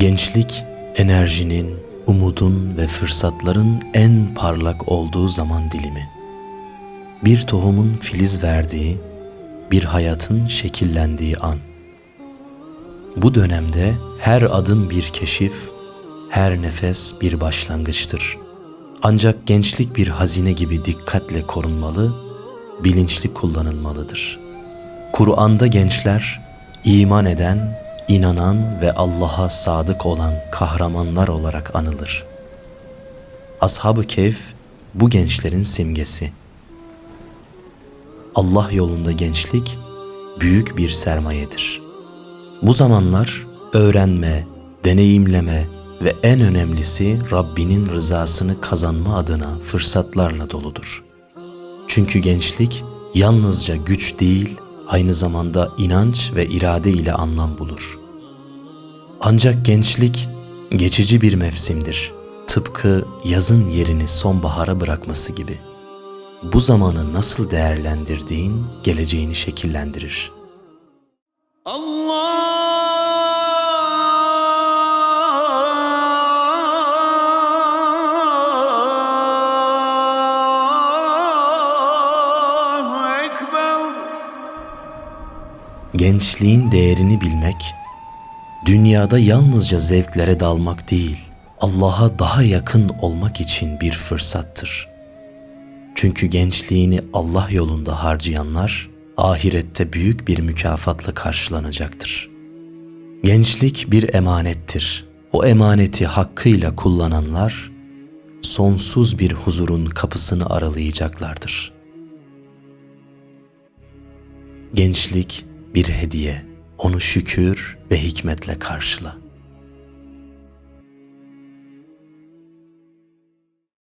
Gençlik, enerjinin, umudun ve fırsatların en parlak olduğu zaman dilimi. Bir tohumun filiz verdiği, bir hayatın şekillendiği an. Bu dönemde her adım bir keşif, her nefes bir başlangıçtır. Ancak gençlik bir hazine gibi dikkatle korunmalı, bilinçli kullanılmalıdır. Kur'an'da gençler iman eden, inanan ve Allah'a sadık olan kahramanlar olarak anılır. Ashab-ı Kehf bu gençlerin simgesi. Allah yolunda gençlik büyük bir sermayedir. Bu zamanlar öğrenme, deneyimleme ve en önemlisi Rabbinin rızasını kazanma adına fırsatlarla doludur. Çünkü gençlik yalnızca güç değil, aynı zamanda inanç ve irade ile anlam bulur. Ancak gençlik geçici bir mevsimdir. Tıpkı yazın yerini sonbahara bırakması gibi. Bu zamanı nasıl değerlendirdiğin geleceğini şekillendirir. Allahu Gençliğin değerini bilmek, dünyada yalnızca zevklere dalmak değil, Allah'a daha yakın olmak için bir fırsattır. Çünkü gençliğini Allah yolunda harcayanlar, ahirette büyük bir mükafatla karşılanacaktır. Gençlik bir emanettir. O emaneti hakkıyla kullananlar, sonsuz bir huzurun kapısını aralayacaklardır.'' Gençlik bir hediye. Onu şükür ve hikmetle karşıla.